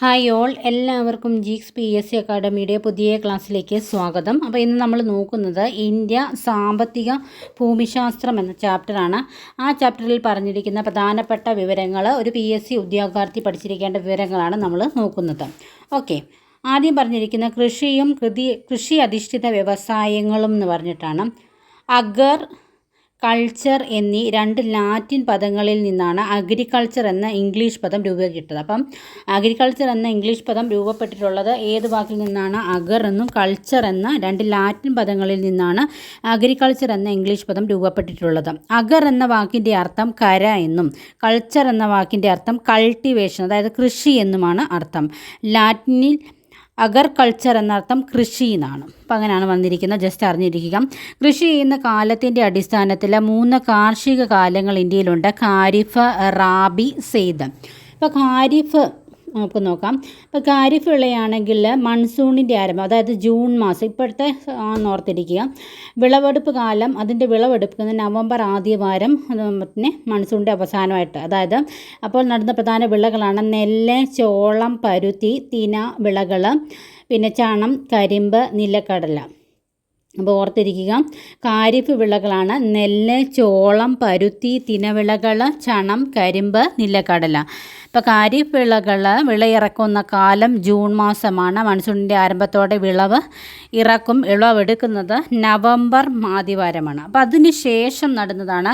Hi all എല്ലാവർക്കും Geeks P S C അക്കാഡമിയുടെ പുതിയ ക്ലാസ്സിലേക്ക് സ്വാഗതം. അപ്പോൾ ഇന്ന് നമ്മൾ നോക്കുന്നത് ഇന്ത്യ സാമ്പത്തിക ഭൂമിശാസ്ത്രം എന്ന ചാപ്റ്ററാണ് ആ ചാപ്റ്ററിൽ പറഞ്ഞിരിക്കുന്ന പ്രധാനപ്പെട്ട വിവരങ്ങൾ ഒരു പി എസ് സി ഉദ്യോഗാർത്ഥി പഠിച്ചിരിക്കേണ്ട വിവരങ്ങളാണ് നമ്മൾ നോക്കുന്നത്. ഓക്കെ ആദ്യം പറഞ്ഞിരിക്കുന്ന കൃഷിയും കൃതി കൃഷി അധിഷ്ഠിത വ്യവസായങ്ങളും എന്ന് പറഞ്ഞിട്ടാണ്. അഗർ കൾച്ചർ എന്നീ രണ്ട് ലാറ്റിൻ പദങ്ങളിൽ നിന്നാണ് അഗ്രികൾച്ചർ എന്ന ഇംഗ്ലീഷ് പദം രൂപപ്പെട്ടത് അപ്പം അഗ്രികൾച്ചർ എന്ന ഇംഗ്ലീഷ് പദം രൂപപ്പെട്ടിട്ടുള്ളത് ഏത് വാക്കിൽ നിന്നാണ്? അഗർ എന്നും കൾച്ചർ എന്ന രണ്ട് ലാറ്റിൻ പദങ്ങളിൽ നിന്നാണ് അഗ്രികൾച്ചർ എന്ന ഇംഗ്ലീഷ് പദം രൂപപ്പെട്ടിട്ടുള്ളത്. അഗർ എന്ന വാക്കിന്റെ അർത്ഥം കര എന്നും കൾച്ചർ എന്ന വാക്കിന്റെ അർത്ഥം കൾട്ടിവേഷൻ അതായത് കൃഷി എന്നുമാണ് അർത്ഥം. ലാറ്റിനിൽ അഗർ കൾച്ചർ എന്നർത്ഥം കൃഷി എന്നാണ് അപ്പം അങ്ങനെയാണ് വന്നിരിക്കുന്നത്. ജസ്റ്റ് അറിഞ്ഞിരിക്കുക. കൃഷി ചെയ്യുന്ന കാലത്തിന്റെ അടിസ്ഥാനത്തിൽ മൂന്ന് കാർഷിക കാലങ്ങൾ ഇന്ത്യയിലുണ്ട്. ഖാരിഫ് റാബി സെയ്ദ് ഇപ്പോൾ ഖാരിഫ് നമുക്ക് നോക്കാം. ഇപ്പോൾ ഖാരിഫ് വിളയാണെങ്കിൽ മൺസൂണിന്റെ ആരംഭം അതായത് ജൂൺ മാസം ഇപ്പോഴത്തെ ഓർത്തിരിക്കുക വിളവെടുപ്പ് കാലം അതിന്റെ വിളവെടുപ്പ് നവംബർ ആദ്യ വാരം പിന്നെ മൺസൂണിന്റെ അവസാനമായിട്ട്. അതായത് അപ്പോൾ നടന്ന പ്രധാന വിളകളാണ് നെല്ല് ചോളം പരുത്തി തിന വിളകൾ പിന്നെ ചണം കരിമ്പ് നിലക്കടല. അപ്പോൾ ഓർത്തിരിക്കുക കാരിഫ് വിളകളാണ് നെല്ല് ചോളം പരുത്തി തിനവിളകൾ ചണം കരിമ്പ് നിലക്കടല. ഇപ്പോൾ ഖാരിഫ് വിളകൾ വിളയിറക്കുന്ന കാലം ജൂൺ മാസമാണ്. മൺസൂണിന്റെ ആരംഭത്തോടെ വിളവ് ഇറക്കും വിളവെടുക്കുന്നത് നവംബർ ആദിവാരമാണ് അപ്പോൾ അതിന് ശേഷം നടുന്നതാണ്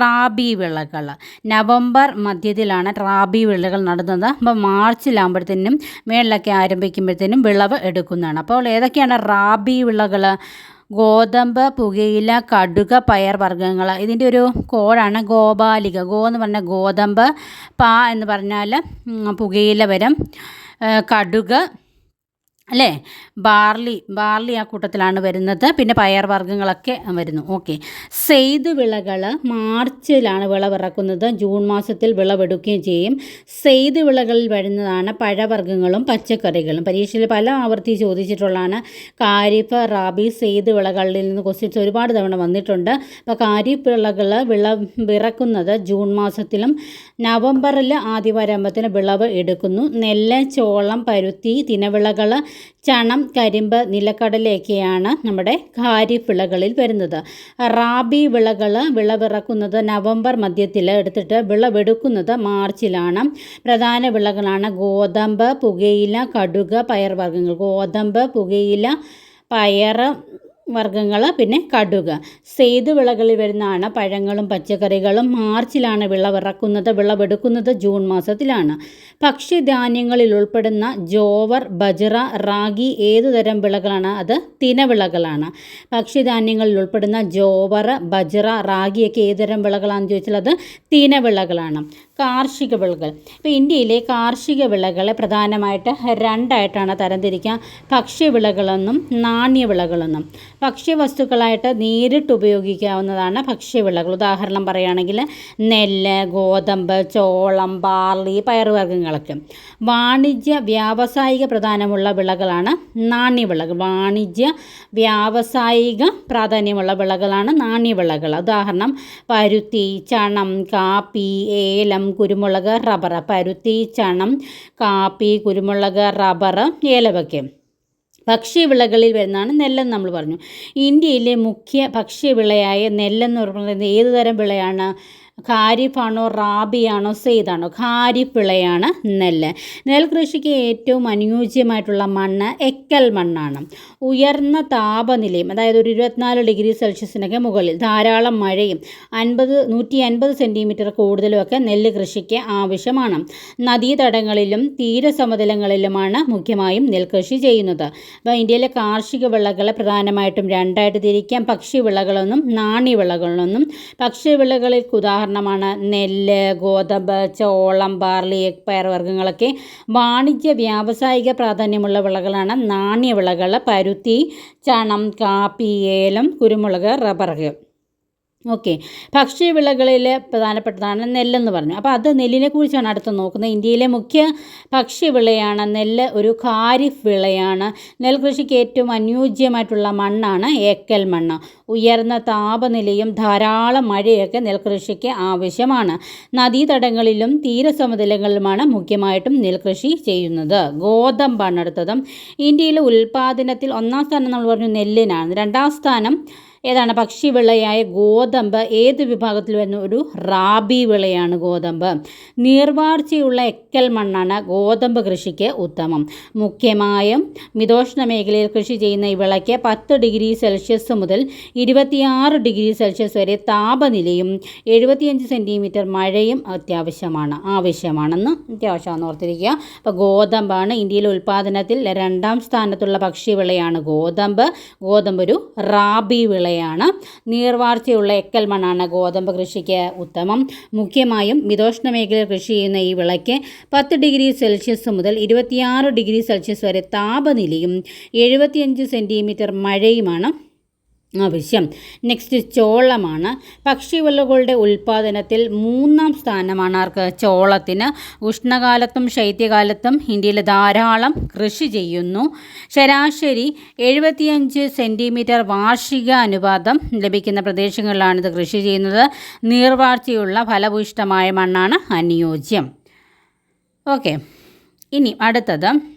റാബി വിളകൾ നവംബർ മധ്യത്തിലാണ് റാബി വിളകൾ നടുന്നത്. അപ്പോൾ മാർച്ചിലാകുമ്പോഴത്തേനും മേളിലൊക്കെ ആരംഭിക്കുമ്പോഴത്തേനും വിളവ് എടുക്കുന്നതാണ്. അപ്പോൾ ഏതൊക്കെയാണ് റാബി വിളകൾ ഗോതമ്പ് പുകയില കടുക പയർ വർഗങ്ങൾ ഇതിന്റെ ഒരു കോഡാണ് ഗോപാലിക. ഗോ എന്ന് പറഞ്ഞാൽ ഗോതമ്പ് പാ എന്ന് പറഞ്ഞാൽ പുകയില വരും. കടുക് അല്ലേ? ബാർലി ബാർലി ആ കൂട്ടത്തിലാണ് വരുന്നത്. പിന്നെ പയർ വർഗങ്ങളൊക്കെ വരുന്നു. ഓക്കെ. സെയ്ത് വിളകൾ മാർച്ചിലാണ് വിളവിറക്കുന്നത് ജൂൺ മാസത്തിൽ വിളവെടുക്കുകയും ചെയ്യും. സെയ്ത് വിളകളിൽ വരുന്നതാണ് പഴവർഗങ്ങളും പച്ചക്കറികളും. പരീക്ഷയിൽ പല ആവർത്തി ചോദിച്ചിട്ടുള്ളതാണ്. കാരിഫ് റാബി സെയ്ത് വിളകളിൽ നിന്ന് ക്വസ്റ്റ്യൻസ് ഒരുപാട് തവണ വന്നിട്ടുണ്ട്. അപ്പോൾ കാരിഫ് വിളകൾ വിള വിറക്കുന്നത് ജൂൺ മാസത്തിലും നവംബറിൽ ആദ്യവാരംഭത്തിന് വിളവ് എടുക്കുന്നു. നെല്ല് ചോളം പരുത്തി തിനവിളകൾ ചണം കരിമ്പ് നിലക്കടലയൊക്കെയാണ് നമ്മുടെ ഖാരിഫ് വിളകളിൽ വരുന്നത്. റാബി വിളകൾ വിളവിറക്കുന്നത് നവംബർ മധ്യത്തിൽ എടുത്തിട്ട് വിളവെടുക്കുന്നത് മാർച്ചിലാണ്. പ്രധാന വിളകളാണ് ഗോതമ്പ് പുകയില കടുക് പയർവർഗങ്ങൾ ഗോതമ്പ് പുകയില പയർ വർഗങ്ങൾ പിന്നെ കടുക്. സെയ്ത് വിളകളിൽ വരുന്നതാണ് പഴങ്ങളും പച്ചക്കറികളും മാർച്ചിലാണ് വിളവിറക്കുന്നത് വിളവെടുക്കുന്നത് ജൂൺ മാസത്തിലാണ്. ഭക്ഷ്യധാന്യങ്ങളിൽ ഉൾപ്പെടുന്ന ജോവർ ബജ്റ റാഗി ഏതുതരം വിളകളാണ്? അത് തിനവിളകളാണ്. ഭക്ഷ്യധാന്യങ്ങളിൽ ഉൾപ്പെടുന്ന ജോവർ ബജ്റ റാഗിയൊക്കെ ഏതുതരം വിളകളാണെന്ന് ചോദിച്ചാൽ അത് തിനവിളകളാണ്. കാർഷിക വിളകൾ ഇപ്പോൾ ഇന്ത്യയിലെ കാർഷിക വിളകളെ പ്രധാനമായിട്ട് രണ്ടായിട്ടാണ് തരംതിരിക്കുക. ഭക്ഷ്യവിളകളെന്നും നാണ്യവിളകളെന്നും. ഭക്ഷ്യവസ്തുക്കളായിട്ട് നേരിട്ട് ഉപയോഗിക്കാവുന്നതാണ് ഭക്ഷ്യവിളകൾ. ഉദാഹരണം പറയുകയാണെങ്കിൽ നെല്ല് ഗോതമ്പ് ചോളം ബാർലി പയറുവർഗങ്ങളൊക്കെ. വാണിജ്യ വ്യാവസായിക പ്രധാനമുള്ള വിളകളാണ് നാണ്യവിളകൾ. വാണിജ്യ വ്യാവസായിക പ്രാധാന്യമുള്ള വിളകളാണ് നാണ്യവിളകൾ. ഉദാഹരണം പരുത്തി ചണം കാപ്പി ഏലം കുരുമുളക് റബ്ബർ. പരുത്തി ചണം കാപ്പി കുരുമുളക് റബ്ബർ ഏലവയ്ക്ക്. ഭക്ഷ്യവിളകളിൽ വരുന്നതാണ് നെല്ലെന്ന് നമ്മൾ പറഞ്ഞു. ഇന്ത്യയിലെ മുഖ്യ ഭക്ഷ്യവിളയായ നെല്ലെന്ന് പറയുന്നത് ഏത് തരം വിളയാണ്? ഖാരിഫാണോ റാബിയാണോ സെയ്താണോ ഖാരിഫ് വിളയാണ് നെല്ല്. നെൽകൃഷിക്ക് ഏറ്റവും അനുയോജ്യമായിട്ടുള്ള മണ്ണ് എക്കൽ മണ്ണാണ്. ഉയർന്ന താപനിലയും അതായത് ഒരു ഇരുപത്തിനാല് ഡിഗ്രി സെൽഷ്യസിനൊക്കെ മുകളിൽ ധാരാളം മഴയും അൻപത് നൂറ്റി അൻപത് സെന്റിമീറ്റർ കൂടുതലുമൊക്കെ നെല്ല് കൃഷിക്ക് ആവശ്യമാണ്. നദീതടങ്ങളിലും തീരസമതലങ്ങളിലുമാണ് മുഖ്യമായും നെൽകൃഷി ചെയ്യുന്നത്. അപ്പോൾ ഇന്ത്യയിലെ കാർഷിക വിളകളെ പ്രധാനമായിട്ടും രണ്ടായിട്ട് തിരിക്കാം. ഭക്ഷ്യവിളകളെന്നും നാണ്യവിളകളെന്നും. വിളകളിൽ ഉദാഹരണം ഉദാഹരണമാണ് നെല്ല് ഗോതമ്പ് ചോളം ബാർലി പയർവർഗങ്ങളൊക്കെ വാണിജ്യ വ്യാവസായിക പ്രാധാന്യമുള്ള വിളകളാണ്. നാണ്യവിളകൾ പരുത്തി ചണം കാപ്പി ഏലം കുരുമുളക് റബ്ബർ ഓക്കെ. ഭക്ഷ്യവിളകളിൽ പ്രധാനപ്പെട്ടതാണ് നെല്ലെന്ന് പറഞ്ഞു. അപ്പോൾ അത് നെല്ലിനെ കുറിച്ചാണ് അടുത്ത് നോക്കുന്നത്. ഇന്ത്യയിലെ മുഖ്യ ഭക്ഷ്യവിളയാണ് നെല്ല് ഒരു ഖാരിഫ് വിളയാണ്. നെൽകൃഷിക്ക് ഏറ്റവും അനുയോജ്യമായിട്ടുള്ള മണ്ണാണ് ഏക്കൽ മണ്ണ്. ഉയർന്ന താപനിലയും ധാരാളം മഴയൊക്കെ നെൽകൃഷിക്ക് ആവശ്യമാണ്. നദീതടങ്ങളിലും തീരസമതലങ്ങളിലുമാണ് മുഖ്യമായിട്ടും നെൽകൃഷി ചെയ്യുന്നത്. ഗോതമ്പാണ് അടുത്തത്. ഇന്ത്യയിലെ ഉൽപ്പാദനത്തിൽ ഒന്നാം സ്ഥാനം നമ്മൾ പറഞ്ഞു നെല്ലിനാണ്. രണ്ടാം സ്ഥാനം ഏതാണ്? പക്ഷി വിളയായ ഗോതമ്പ്. ഏത് വിഭാഗത്തിൽ വരുന്ന ഒരു റാബി വിളയാണ് ഗോതമ്പ്? നീർവാർച്ചയുള്ള എക്കൽ മണ്ണാണ് ഗോതമ്പ് കൃഷിക്ക് ഉത്തമം. മുഖ്യമായും മിതോഷ്ണ മേഖലയിൽ കൃഷി ചെയ്യുന്ന ഈ വിളയ്ക്ക് പത്ത് ഡിഗ്രി സെൽഷ്യസ് മുതൽ ഇരുപത്തിയാറ് ഡിഗ്രി സെൽഷ്യസ് വരെ താപനിലയും എഴുപത്തിയഞ്ച് സെന്റിമീറ്റർ മഴയും അത്യാവശ്യമാണ് ആവശ്യമാണെന്ന് അത്യാവശ്യമാണെന്ന് ഓർത്തിരിക്കുക. അപ്പോൾ ഗോതമ്പാണ് ഇന്ത്യയിലെ ഉൽപ്പാദനത്തിൽ രണ്ടാം സ്ഥാനത്തുള്ള പക്ഷി വിളയാണ് ഗോതമ്പ്. ഗോതമ്പ് ഒരു റാബി വിളയാണ് നീർവാർച്ചയുള്ള എക്കൽ മണ്ണാണ് ഗോതമ്പ് കൃഷിക്ക് ഉത്തമം. മുഖ്യമായും മിതോഷ്ണ മേഖലയിൽ കൃഷി ചെയ്യുന്ന ഈ വിളയ്ക്ക് പത്ത് ഡിഗ്രി സെൽഷ്യസ് മുതൽ ഇരുപത്തിയാറ് ഡിഗ്രി സെൽഷ്യസ് വരെ താപനിലയും എഴുപത്തിയഞ്ച് സെന്റിമീറ്റർ മഴയുമാണ് ആവശ്യം നെക്സ്റ്റ് ചോളമാണ്. പക്ഷിവിളകളുടെ ഉൽപ്പാദനത്തിൽ മൂന്നാം സ്ഥാനമാണ് ആർക്ക്? ചോളത്തിന്. ഉഷ്ണകാലത്തും ശൈത്യകാലത്തും ഇന്ത്യയിൽ ധാരാളം കൃഷി ചെയ്യുന്നു. ശരാശരി എഴുപത്തിയഞ്ച് സെന്റിമീറ്റർ വാർഷിക അനുപാതം ലഭിക്കുന്ന പ്രദേശങ്ങളിലാണ് ഇത് കൃഷി ചെയ്യുന്നത്. നീർവാർച്ചയുള്ള ഫലഭൂയിഷ്ടമായ മണ്ണാണ് അനുയോജ്യം. ഓക്കെ ഇനി അടുത്തത്.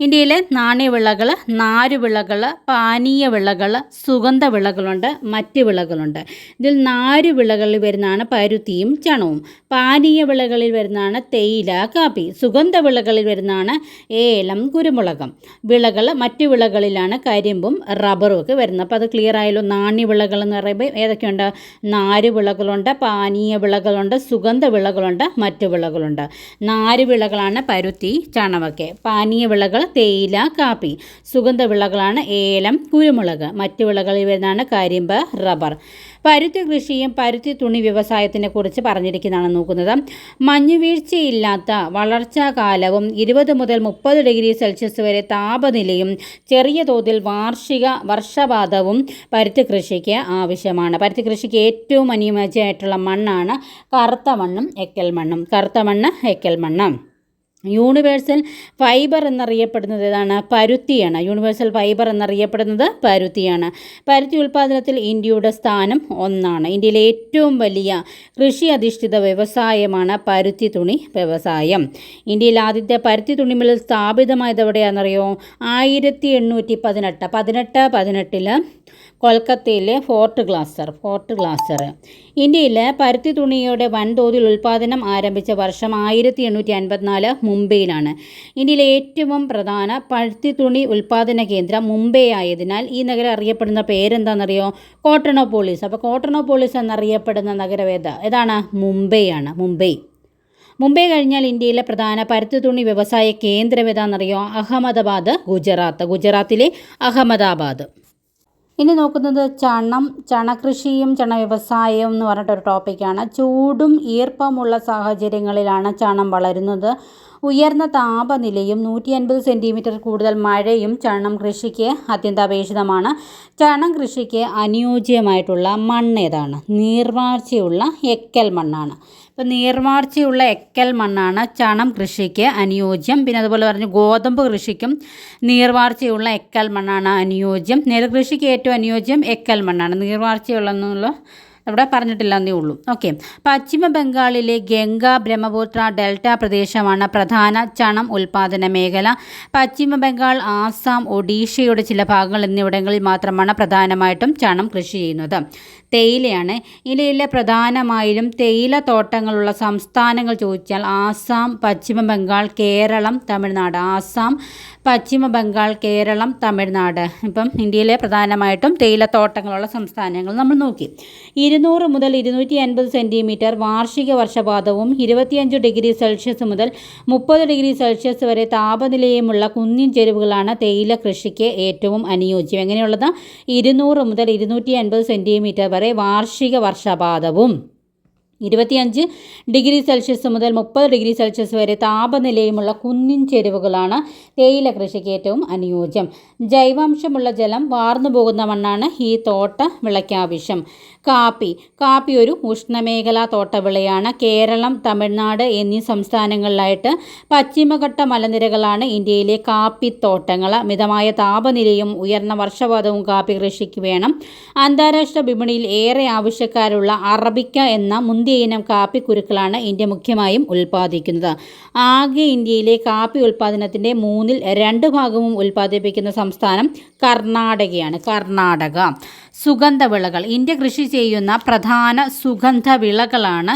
ഇന്ത്യയിലെ നാണ്യവിളകൾ നാരുവിളകൾ പാനീയ വിളകൾ സുഗന്ധ വിളകളുണ്ട് മറ്റ് വിളകളുണ്ട് ഇതിൽ നാരുവിളകളിൽ വരുന്നതാണ് പരുത്തിയും ചണവും. പാനീയ വിളകളിൽ വരുന്നതാണ് തേയില കാപ്പി. സുഗന്ധ വിളകളിൽ വരുന്നതാണ് ഏലം കുരുമുളകം. വിളകൾ മറ്റ് വിളകളിലാണ് കരിമ്പും റബ്ബറും ഒക്കെ വരുന്നത്. അപ്പോൾ അത് ക്ലിയർ ആയല്ലോ? നാണ്യവിളകൾ എന്ന് പറയുമ്പോൾ ഏതൊക്കെയുണ്ട്? നാരുവിളകളുണ്ട് പാനീയ വിളകളുണ്ട് സുഗന്ധ വിളകളുണ്ട് മറ്റ് വിളകളുണ്ട് നാരുവിളകളാണ് പരുത്തി ചണവൊക്കെ പാനീയ വിളകൾ തേയില കാപ്പി. സുഗന്ധ വിളകളാണ് ഏലം കുരുമുളക്. മറ്റ് വിളകളിൽ വരുന്നതാണ് കരിമ്പ് റബ്ബർ. പരുത്തി കൃഷിയും പരുത്തി തുണി വ്യവസായത്തിനെ കുറിച്ച് പറഞ്ഞിരിക്കുന്നതാണ് നോക്കുന്നത്. മഞ്ഞുവീഴ്ചയില്ലാത്ത വളർച്ചാ കാലവും ഇരുപത് മുതൽ മുപ്പത് ഡിഗ്രി സെൽഷ്യസ് വരെ താപനിലയും ചെറിയ തോതിൽ വാർഷിക വർഷപാതവും പരുത്തി കൃഷിക്ക് ആവശ്യമാണ്. പരുത്തി കൃഷിക്ക് ഏറ്റവും അനുയോജ്യമായിട്ടുള്ള മണ്ണാണ് കറുത്ത മണ്ണും എക്കൽ മണ്ണും. കറുത്ത മണ്ണ് എക്കൽ മണ്ണ്. യൂണിവേഴ്സൽ ഫൈബർ എന്നറിയപ്പെടുന്നത് ഏതാണ്? പരുത്തിയാണ്. യൂണിവേഴ്സൽ ഫൈബർ എന്നറിയപ്പെടുന്നത് പരുത്തിയാണ്. പരുത്തി ഉൽപ്പാദനത്തിൽ ഇന്ത്യയുടെ സ്ഥാനം ഒന്നാണ്. ഇന്ത്യയിലെ ഏറ്റവും വലിയ കൃഷി അധിഷ്ഠിത വ്യവസായമാണ് പരുത്തി തുണി വ്യവസായം. ഇന്ത്യയിൽ ആദ്യത്തെ പരുത്തി തുണിമിൽ സ്ഥാപിതമായത് എവിടെയാണെന്നറിയോ ആയിരത്തി എണ്ണൂറ്റി പതിനെട്ട് പതിനെട്ട് പതിനെട്ടിൽ കൊൽക്കത്തയിലെ ഫോർട്ട് ഗ്ലാസ്റ്റർ ഫോർട്ട് ഗ്ലാസർ. ഇന്ത്യയിൽ പരുത്തി തുണിയുടെ വൻതോതിൽ ഉൽപ്പാദനം ആരംഭിച്ച വർഷം ആയിരത്തി എണ്ണൂറ്റി അൻപത്തിനാല് മുംബൈയിലാണ്. ഇന്ത്യയിലെ ഏറ്റവും പ്രധാന പരുത്തി തുണി ഉൽപ്പാദന കേന്ദ്രം മുംബൈ ആയതിനാൽ ഈ നഗരം അറിയപ്പെടുന്ന പേരെന്താണെന്നറിയോ? കോട്ടണോപോളിസ്. അപ്പോൾ കോട്ടണോപോളിസ് എന്നറിയപ്പെടുന്ന നഗരം ഏതാ? ഏതാണ് മുംബൈയാണ്. മുംബൈ. മുംബൈ കഴിഞ്ഞാൽ ഇന്ത്യയിലെ പ്രധാന പരുത്തി തുണി വ്യവസായ കേന്ദ്രം ഏതാണെന്നറിയോ? അഹമ്മദാബാദ് ഗുജറാത്ത്. ഗുജറാത്തിലെ അഹമ്മദാബാദ്. ഇനി നോക്കുന്നത് ചണം ചണകൃഷിയും ചണ വ്യവസായവും എന്ന് പറഞ്ഞിട്ടൊരു ടോപ്പിക്കാണ് ചൂടും ഈർപ്പമുള്ള സാഹചര്യങ്ങളിലാണ് ചണം വളരുന്നത്. ഉയർന്ന താപനിലയും നൂറ്റി അൻപത് സെന്റിമീറ്റർ കൂടുതൽ മഴയും ചണം കൃഷിക്ക് അത്യന്താപേക്ഷിതമാണ്. ചണം കൃഷിക്ക് അനുയോജ്യമായിട്ടുള്ള മണ്ണ് ഏതാണ്? നീർവാർച്ചയുള്ള എക്കൽ മണ്ണാണ്. ഇപ്പോൾ നീർവാർച്ചയുള്ള എക്കൽ മണ്ണാണ് ചണം കൃഷിക്ക് അനുയോജ്യം. പിന്നെ അതുപോലെ പറഞ്ഞു ഗോതമ്പ് കൃഷിക്കും നീർവാർച്ചയുള്ള എക്കൽ മണ്ണാണ് അനുയോജ്യം. നെൽകൃഷിക്ക് ഏറ്റവും അനുയോജ്യം എക്കൽ മണ്ണാണ്. നീർവാർച്ചയുള്ള ഇവിടെ പറഞ്ഞിട്ടില്ലെന്നേ ഉള്ളൂ. ഓക്കെ പശ്ചിമ ബംഗാളിലെ ഗംഗ ബ്രഹ്മപുത്ര ഡെൽറ്റ പ്രദേശമാണ് പ്രധാന ചണം ഉൽപാദന മേഖല. പശ്ചിമ ബംഗാൾ ആസാം ഒഡീഷയുടെ ചില ഭാഗങ്ങൾ എന്നിവിടങ്ങളിൽ മാത്രമാണ് പ്രധാനമായിട്ടും ചണം കൃഷി ചെയ്യുന്നത്. തേയിലയാണ്. ഇന്ത്യയിലെ പ്രധാനമായും തേയില തോട്ടങ്ങളുള്ള സംസ്ഥാനങ്ങൾ ചോദിച്ചാൽ ആസാം പശ്ചിമ ബംഗാൾ കേരളം തമിഴ്നാട്. ആസാം പശ്ചിമ ബംഗാൾ കേരളം തമിഴ്നാട്. ഇപ്പം ഇന്ത്യയിലെ പ്രധാനമായിട്ടും തേയിലത്തോട്ടങ്ങളുള്ള സംസ്ഥാനങ്ങൾ നമ്മൾ നോക്കി. ഇരുന്നൂറ് മുതൽ ഇരുന്നൂറ്റി അൻപത് സെന്റിമീറ്റർ വാർഷിക വർഷപാതവും ഇരുപത്തിയഞ്ച് ഡിഗ്രി സെൽഷ്യസ് മുതൽ മുപ്പത് ഡിഗ്രി സെൽഷ്യസ് വരെ താപനിലയുമുള്ള കുന്നിൻ ചെരുവുകളാണ് തേയില കൃഷിക്ക് ഏറ്റവും അനുയോജ്യം. എങ്ങനെയുള്ളത്? ഇരുന്നൂറ് മുതൽ ഇരുന്നൂറ്റി അൻപത് സെന്റിമീറ്റർ വരെ വാർഷിക വർഷപാതവും. ഇരുപത്തിയഞ്ച് ഡിഗ്രി സെൽഷ്യസ് മുതൽ മുപ്പത് ഡിഗ്രി സെൽഷ്യസ് വരെ താപനിലയുമുള്ള കുന്നിൻ ചേരുവകളാണ് തേയില കൃഷിക്ക് ഏറ്റവും അനുയോജ്യം. ജൈവാംശമുള്ള ജലം വാർന്നു പോകുന്ന മണ്ണാണ് ഈ തോട്ട വിളയ്ക്കാവശ്യം. കാപ്പി. കാപ്പി ഒരു ഉഷ്ണമേഖലാ തോട്ടവിളയാണ്. കേരളം തമിഴ്നാട് എന്നീ സംസ്ഥാനങ്ങളിലായിട്ട് പശ്ചിമഘട്ട മലനിരകളാണ് ഇന്ത്യയിലെ കാപ്പി കാപ്പിത്തോട്ടങ്ങൾ മിതമായ താപനിലയും ഉയർന്ന വർഷപാതവും കാപ്പി കൃഷിക്ക് വേണം. അന്താരാഷ്ട്ര വിപണിയിൽ ഏറെ ആവശ്യക്കാരുള്ള അറബിക്ക എന്ന മുന്തിയ ഇനം കാപ്പി കുരുക്കളാണ് ഇന്ത്യ മുഖ്യമായും ഉൽപ്പാദിക്കുന്നത്. ആകെ ഇന്ത്യയിലെ കാപ്പി ഉൽപ്പാദനത്തിന്റെ മൂന്നിൽ രണ്ട് ഭാഗവും ഉൽപ്പാദിപ്പിക്കുന്ന സംസ്ഥാനം കർണാടകയാണ് കർണാടക. സുഗന്ധവിളകൾ. ഇന്ത്യ കൃഷി ചെയ്യുന്ന പ്രധാന സുഗന്ധവിളകളാണ്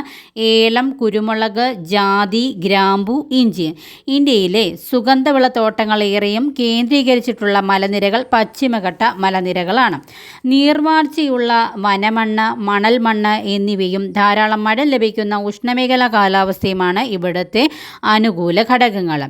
ഏലം കുരുമുളക് ജാതി ഗ്രാമ്പു ഇഞ്ചി. ഇന്ത്യയിലെ സുഗന്ധവിള തോട്ടങ്ങൾ ഏറെയും കേന്ദ്രീകരിച്ചിട്ടുള്ള മലനിരകൾ പശ്ചിമഘട്ട മലനിരകളാണ്. നീർവാർച്ചയുള്ള വനമണ്ണ് മണൽ മണ്ണ് എന്നിവയും ധാരാളം മഴ ലഭിക്കുന്ന ഉഷ്ണമേഖല കാലാവസ്ഥയുമാണ് ഇവിടുത്തെ അനുകൂല ഘടകങ്ങൾ.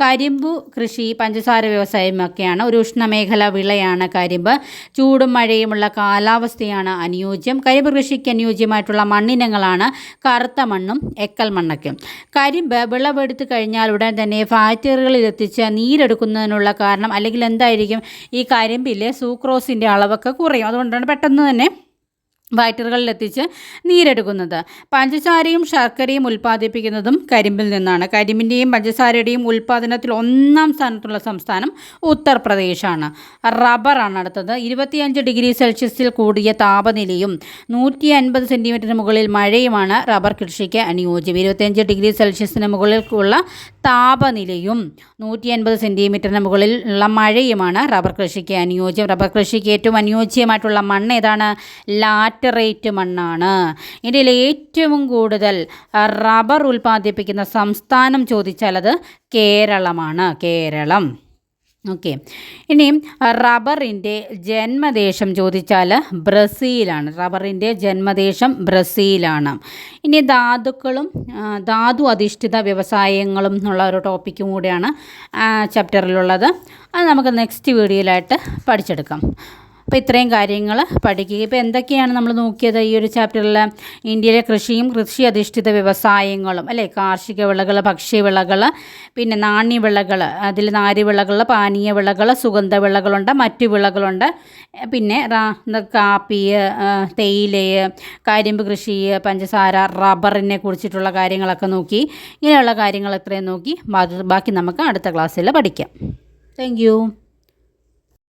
കരിമ്പു കൃഷി പഞ്ചസാര വ്യവസായമൊക്കെയാണ് ഒരു ഉഷ്ണമേഖല വിളയാണ് കരിമ്പ്. ചൂടും മഴയുമുള്ള കാലാവസ്ഥയാണ് അനുയോജ്യം. കരിമ്പ് കൃഷിക്ക് അനുയോജ്യമായിട്ടുള്ള മണ്ണിനങ്ങളാണ് കറുത്ത മണ്ണും എക്കൽ മണ്ണൊക്കെ. കരിമ്പ് വിളവെടുത്ത് കഴിഞ്ഞാൽ ഉടൻ തന്നെ ഫാക്ടറികളിൽ എത്തിച്ച് നീരെടുക്കുന്നതിനുള്ള കാരണം അല്ലെങ്കിൽ എന്തായിരിക്കും? ഈ കരിമ്പിലെ സൂക്രോസിന്റെ അളവൊക്കെ കുറയും. അതുകൊണ്ടാണ് പെട്ടെന്ന് തന്നെ ഫാക്ടറികളിൽ എത്തിച്ച് നീരെടുക്കുന്നത്. പഞ്ചസാരയും ശർക്കരയും ഉൽപ്പാദിപ്പിക്കുന്നതും കരിമ്പിൽ നിന്നാണ്. കരിമ്പിന്റെയും പഞ്ചസാരയുടെയും ഉൽപ്പാദനത്തിൽ ഒന്നാം സ്ഥാനത്തുള്ള സംസ്ഥാനം ഉത്തർപ്രദേശാണ്. റബ്ബറാണ് അടുത്തത്. ഇരുപത്തിയഞ്ച് ഡിഗ്രി സെൽഷ്യസിൽ കൂടിയ താപനിലയും നൂറ്റി അൻപത് സെന്റിമീറ്ററിന് മുകളിൽ മഴയുമാണ് റബ്ബർ കൃഷിക്ക് അനുയോജ്യം. ഇരുപത്തിയഞ്ച് ഡിഗ്രി സെൽഷ്യസിന് മുകളിലുള്ള താപനിലയും നൂറ്റി അൻപത് സെന്റിമീറ്ററിന് മുകളിൽ ഉള്ള മഴയുമാണ് റബ്ബർ കൃഷിക്ക് അനുയോജ്യം. റബ്ബർ കൃഷിക്ക് ഏറ്റവും അനുയോജ്യമായിട്ടുള്ള മണ്ണ് ഏതാണ്? ലാറ്ററേറ്റ് മണ്ണാണ്. ഇന്ത്യയിൽ ഏറ്റവും കൂടുതൽ റബ്ബർ ഉൽപ്പാദിപ്പിക്കുന്ന സംസ്ഥാനം ചോദിച്ചാൽ അത് കേരളമാണ്. കേരളം. ഓക്കെ. ഇനി റബ്ബറിന്റെ ജന്മദേശം ചോദിച്ചാൽ ബ്രസീലാണ്. റബ്ബറിന്റെ ജന്മദേശം ബ്രസീലാണ്. ഇനി ധാതുക്കളും ധാതു അധിഷ്ഠിത വ്യവസായങ്ങളും എന്നുള്ള ഒരു ടോപ്പിക്കും കൂടിയാണ് ചാപ്റ്ററിലുള്ളത് അത് നമുക്ക് നെക്സ്റ്റ് വീഡിയോയിലായിട്ട് പഠിച്ചെടുക്കാം. അപ്പോൾ ഇത്രയും കാര്യങ്ങൾ പഠിക്കുക. ഇപ്പോൾ എന്തൊക്കെയാണ് നമ്മൾ നോക്കിയത് ഈ ഒരു ചാപ്റ്ററിൽ ഇന്ത്യയിലെ കൃഷിയും കൃഷി അധിഷ്ഠിത വ്യവസായങ്ങളും അല്ലേ? കാർഷിക വിളകൾ ഭക്ഷ്യവിളകൾ പിന്നെ നാണ്യവിളകൾ അതിൽ നാരുവിളകൾ പാനീയ വിളകൾ സുഗന്ധ വിളകളുണ്ട് മറ്റു വിളകളുണ്ട്. പിന്നെ കാപ്പി തേയില കരിമ്പ് കൃഷി പഞ്ചസാര റബ്ബറിനെ കുറിച്ചിട്ടുള്ള കാര്യങ്ങളൊക്കെ നോക്കി. ഇങ്ങനെയുള്ള കാര്യങ്ങൾ ഇത്രയും നോക്കി. ബാക്കി ബാക്കി നമുക്ക് അടുത്ത ക്ലാസ്സിൽ പഠിക്കാം. താങ്ക്